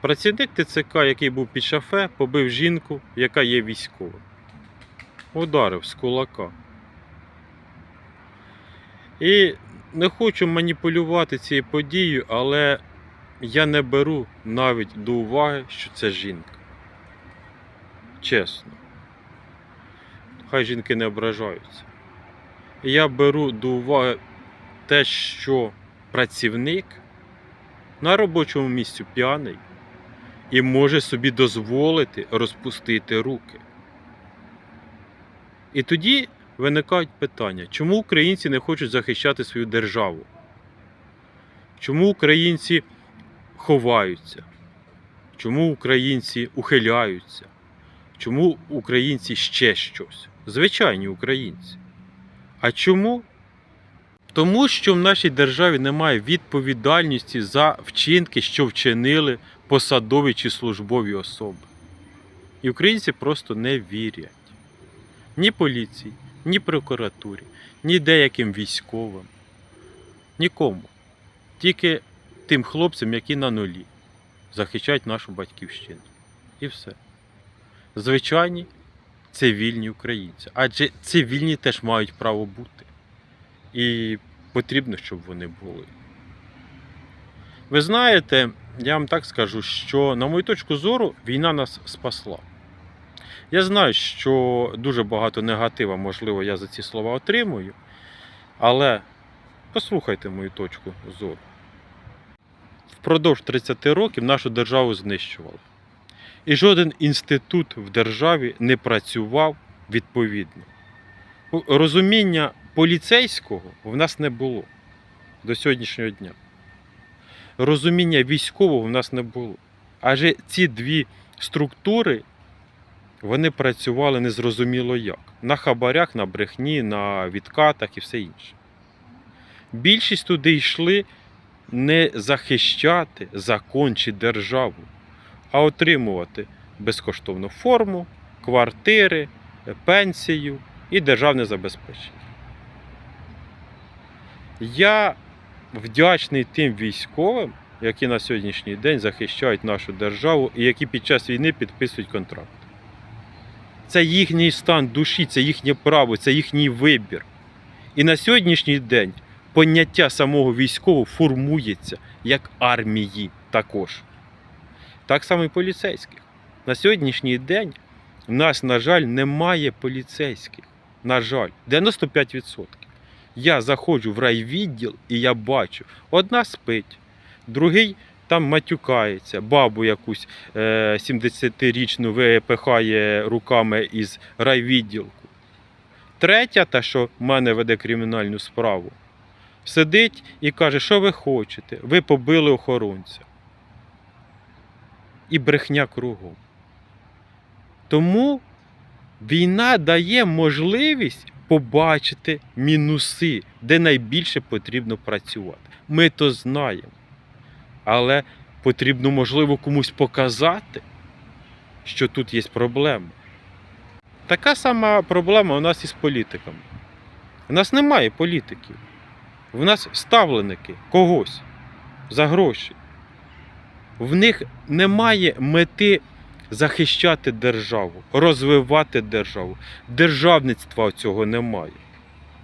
Працівник ТЦК, який був під шафе, побив жінку, яка є військовим. Ударив з кулака. І не хочу маніпулювати цією подією, але я не беру навіть до уваги, що це жінка. Чесно. Хай жінки не ображаються. Я беру до уваги те, що працівник на робочому місці п'яний і може собі дозволити розпустити руки. І тоді виникають питання, чому українці не хочуть захищати свою державу? Чому українці ховаються? Чому українці ухиляються? Чому українці ще щось? Звичайні українці. А чому? Тому що в нашій державі немає відповідальності за вчинки, що вчинили посадові чи службові особи. І українці просто не вірять ні поліції, ні прокуратурі, ні деяким військовим. Нікому. Тільки тим хлопцям, які на нулі захищають нашу батьківщину. І все. Звичайні цивільні українці. Адже цивільні теж мають право бути. І потрібно, щоб вони були. Ви знаєте, я вам так скажу, що, на мою точку зору, війна нас спасла. Я знаю, що дуже багато негатива, можливо, я за ці слова отримую, але послухайте мою точку зору. Впродовж 30 років нашу державу знищували. І жоден інститут в державі не працював відповідно. Розуміння поліцейського в нас не було до сьогоднішнього дня. Розуміння військового в нас не було. Адже ці дві структури вони працювали незрозуміло як. На хабарях, на брехні, на відкатах і все інше. Більшість туди йшли не захищати закон чи державу, а отримувати безкоштовну форму, квартири, пенсію і державне забезпечення. Я вдячний тим військовим, які на сьогоднішній день захищають нашу державу і які під час війни підписують контракт. Це їхній стан душі, це їхнє право, це їхній вибір. І на сьогоднішній день поняття самого військового формується як армії також. Так само і поліцейських. На сьогоднішній день в нас, на жаль, немає поліцейських. На жаль, 95%. Я заходжу в райвідділ і я бачу, одна спить, другий там матюкається, бабу якусь е, 70-річну випихає руками із райвідділку. Третя, та, що в мене веде кримінальну справу, сидить і каже, що ви хочете? Ви побили охоронця. І брехня кругом. Тому війна дає можливість побачити мінуси, де найбільше потрібно працювати. Ми то знаємо. Але потрібно, можливо, комусь показати, що тут є проблема. Така сама проблема у нас із політиками. У нас немає політиків. У нас ставленики когось за гроші. В них немає мети захищати державу, розвивати державу. Державництва цього немає.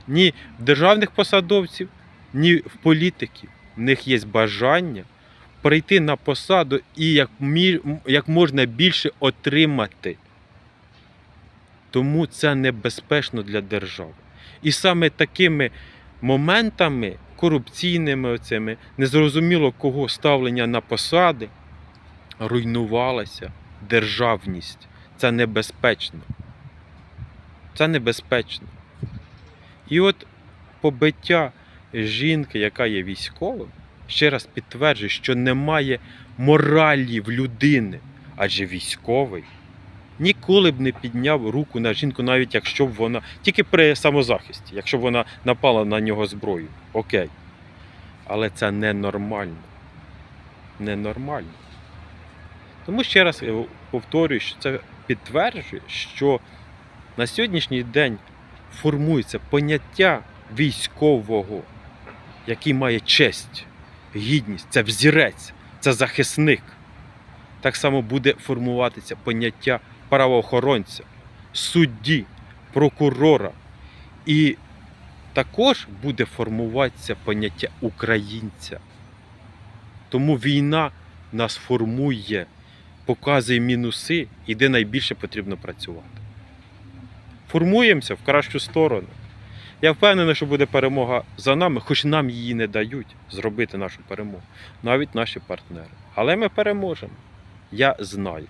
Ні в державних посадовців, ні в політиків. В них є бажання прийти на посаду і як, як можна більше отримати. Тому це небезпечно для держави. І саме такими моментами, корупційними, оцими, незрозуміло кого ставлення на посади, руйнувалася державність. Це небезпечно. Це небезпечно. І от побиття жінки, яка є військовим, ще раз підтверджує, що немає моралі в людини, адже військовий ніколи б не підняв руку на жінку, навіть якщо б вона, тільки при самозахисті, якщо б вона напала на нього зброю. Окей. Але це ненормально. Ненормально. Тому ще раз повторюю, що це підтверджує, що на сьогоднішній день формується поняття військового, який має честь, гідність, це взірець, це захисник. так само буде формуватися поняття правоохоронця, судді, прокурора. І також буде формуватися поняття українця. Тому війна нас формує, показує мінуси і де найбільше потрібно працювати. Формуємося в кращу сторону. Я впевнений, що буде перемога за нами, хоч нам її не дають зробити нашу перемогу, навіть наші партнери. Але ми переможемо. Я знаю.